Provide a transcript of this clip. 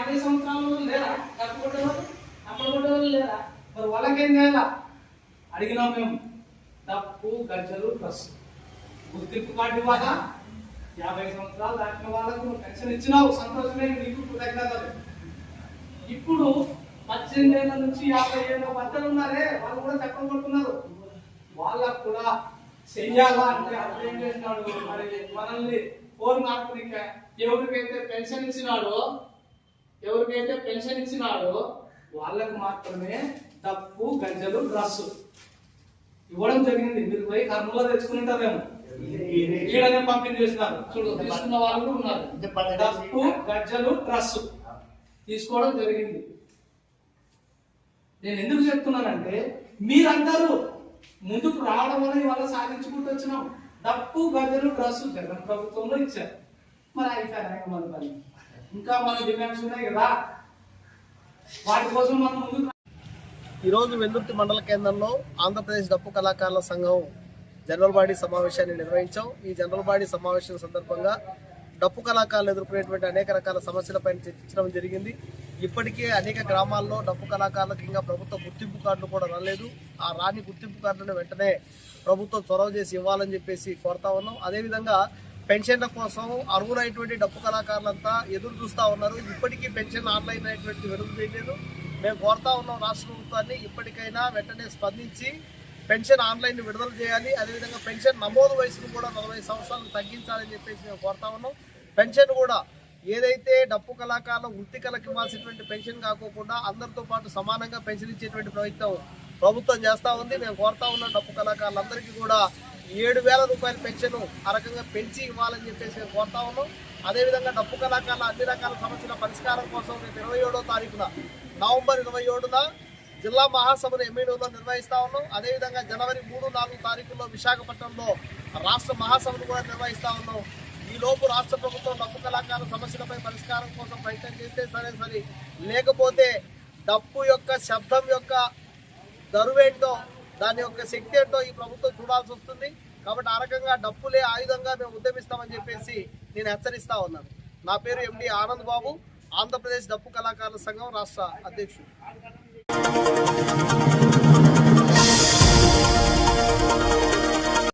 యాభై సంవత్సరాల లేరా? కట్టుకుంటే వాళ్ళు అప్పుడు వాళ్ళు లేరా? మరి వాళ్ళకేం చేయాలా? అడిగినాం మేము. తప్పు గజ్జలు ప్లస్ గుర్తింపు కార్డు ఇవ్వాలా? యాభై సంవత్సరాలు దాటిన వాళ్ళకు పెన్షన్ ఇచ్చినావు. సంతోషమే నీకు కృతజ్ఞతలు ఇప్పుడు పద్దెనిమిది ఏళ్ళ నుంచి యాభై ఏళ్ళ మధ్యలో ఉన్నారే వాళ్ళు కూడా తక్కువ పడుతున్నారు వాళ్ళకు కూడా చెయ్యాలా అంటే అర్థం ఏం చేసినాడు? మరి మనల్ని ఫోన్ మార్పునిక ఎవరికైతే పెన్షన్ ఇచ్చినాడో ఎవరికైతే పెన్షన్ ఇచ్చినాడో వాళ్ళకు మాత్రమే తప్పు గజ్జలు డ్రస్ ఇవ్వడం జరిగింది. మీరు పోయి కర్నూలులో తెచ్చుకుంటారేమో ఈడనే పంపిణీ చేసినారు. చూడు తీసుకున్న వాళ్ళు కూడా ఉన్నారు. డప్పు గజ్జలు డ్రస్ తీసుకోవడం జరిగింది. నేను ఎందుకు చెప్తున్నానంటే మీరందరూ ముందుకు రావడం వల్ల ఇవాళ సాధించుకుంటూ వచ్చినాం. డప్పు గజ్జలు డ్రస్ జగన్ ప్రభుత్వంలో ఇచ్చారు. మరి అయిపోయారు మన పని ఇంకా మన డిమాండ్స్ ఉన్నాయి కదా. వాటి కోసం మనం ముందుకు ఈరోజు వెల్లుర్తి మండల కేంద్రంలో ఆంధ్రప్రదేశ్ డప్పు కళాకారుల సంఘం జనరల్ బాడీ సమావేశాన్ని నిర్వహించాం. ఈ జనరల్ బాడీ సమావేశం సందర్భంగా డప్పు కళాకారులు ఎదుర్కొనేటువంటి అనేక రకాల సమస్యలపై చర్చించడం జరిగింది. ఇప్పటికే అనేక గ్రామాల్లో డప్పు కళాకారులకు ఇంకా ప్రభుత్వ గుర్తింపు కార్డులు కూడా రాలేదు. ఆ రాని గుర్తింపు కార్డులను వెంటనే ప్రభుత్వం చొరవ చేసి ఇవ్వాలని చెప్పేసి కోరుతా ఉన్నాం. అదేవిధంగా పెన్షన్ల కోసం అర్హులైనటువంటి డప్పు కళాకారులంతా ఎదురు చూస్తూ ఉన్నారు. ఇప్పటికీ పెన్షన్ ఆన్లైన్ అయినటువంటి విడుదల చేయలేదు మేము కోరుతా ఉన్నాం రాష్ట్ర ప్రభుత్వాన్ని ఇప్పటికైనా వెంటనే స్పందించి పెన్షన్ ఆన్లైన్ విడుదల చేయాలి. అదేవిధంగా పెన్షన్ నమోదు వయసును కూడా నలభై సంవత్సరాలు తగ్గించాలని చెప్పేసి మేము కోరుతా ఉన్నాం. పెన్షన్ కూడా ఏదైతే డప్పు కళాకారుల వృత్తి కళకి ఇవ్వాల్సినటువంటి పెన్షన్ కాకోకుండా అందరితో పాటు సమానంగా పెన్షన్ ఇచ్చేటువంటి ప్రయత్నం ప్రభుత్వం చేస్తూ ఉంది. మేము కోరుతా ఉన్న డప్పు కళాకారులందరికీ కూడా ఏడు వేల రూపాయల పెన్షన్ ఆ రకంగా పెంచి ఇవ్వాలని చెప్పేసి మేము కోరుతా ఉన్నాం. అదేవిధంగా డప్పు కళాకారుల అన్ని రకాల సమస్యల పరిష్కారం కోసం రేపు ఇరవై ఏడో తారీఖున నవంబర్ ఇరవై ఏడున జిల్లా మహాసభను ఎమ్మెల్యేలో నిర్వహిస్తా ఉన్నాం. అదేవిధంగా జనవరి మూడు నాలుగు తారీఖుల్లో విశాఖపట్నంలో రాష్ట్ర మహాసభను కూడా నిర్వహిస్తా ఉన్నాం. ఈలోపు రాష్ట్ర ప్రభుత్వం డప్పు కళాకారుల సమస్యలపై పరిష్కారం కోసం ప్రయత్నం చేస్తే సరే సరే. లేకపోతే డప్పు యొక్క శబ్దం యొక్క దరువేంటో దాని యొక్క శక్తి ఏంటో ఈ ప్రభుత్వం చూడాల్సి వస్తుంది. కాబట్టి ఆ రకంగా డప్పులే ఆయుధంగా మేము ఉద్యమిస్తామని చెప్పేసి నేను హెచ్చరిస్తా ఉన్నాను. నా పేరు ఎండి ఆనంద్ బాబు ఆంధ్రప్రదేశ్ డప్పు కళాకారుల సంఘం రాష్ట్ర అధ్యక్షుడు.